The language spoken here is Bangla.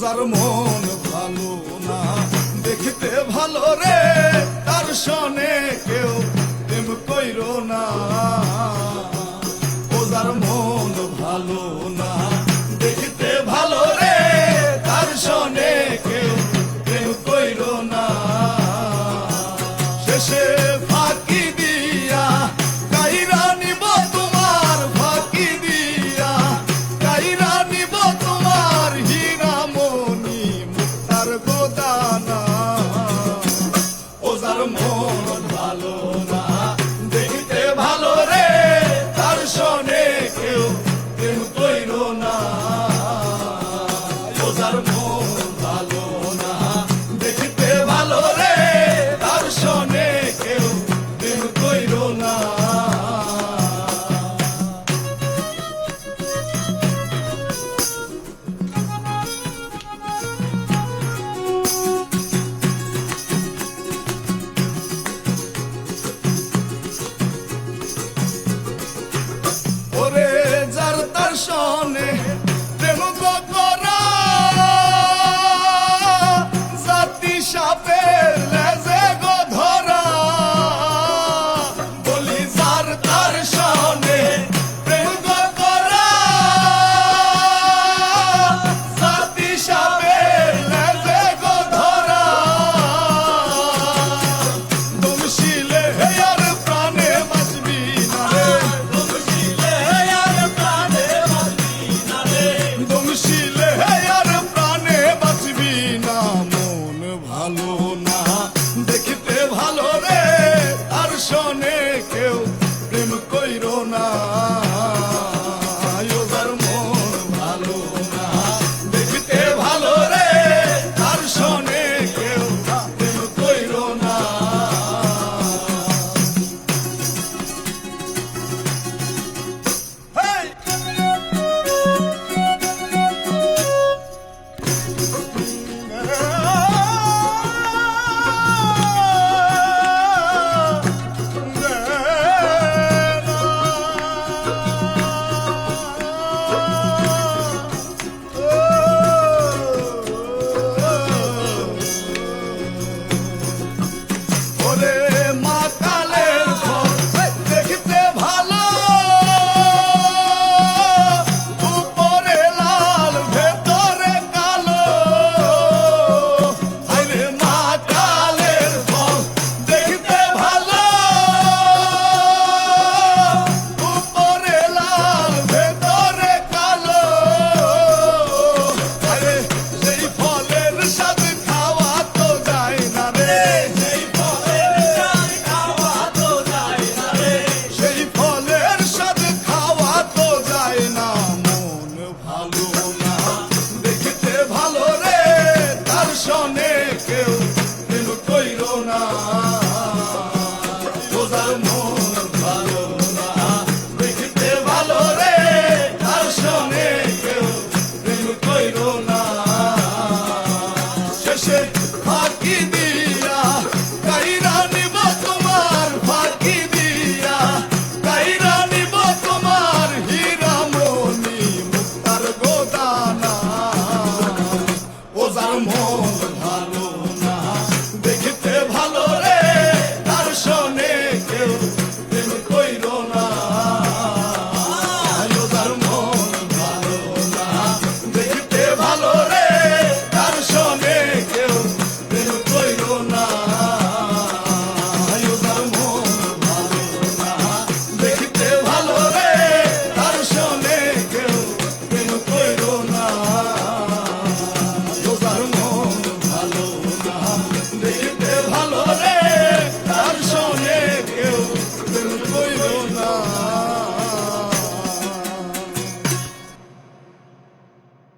যার মন ভালো না। দেখতে ভালো রে তার সনে কেউ প্রেম কইরো না। না ও যার মন ভালো না। Johnny. I'm all alone.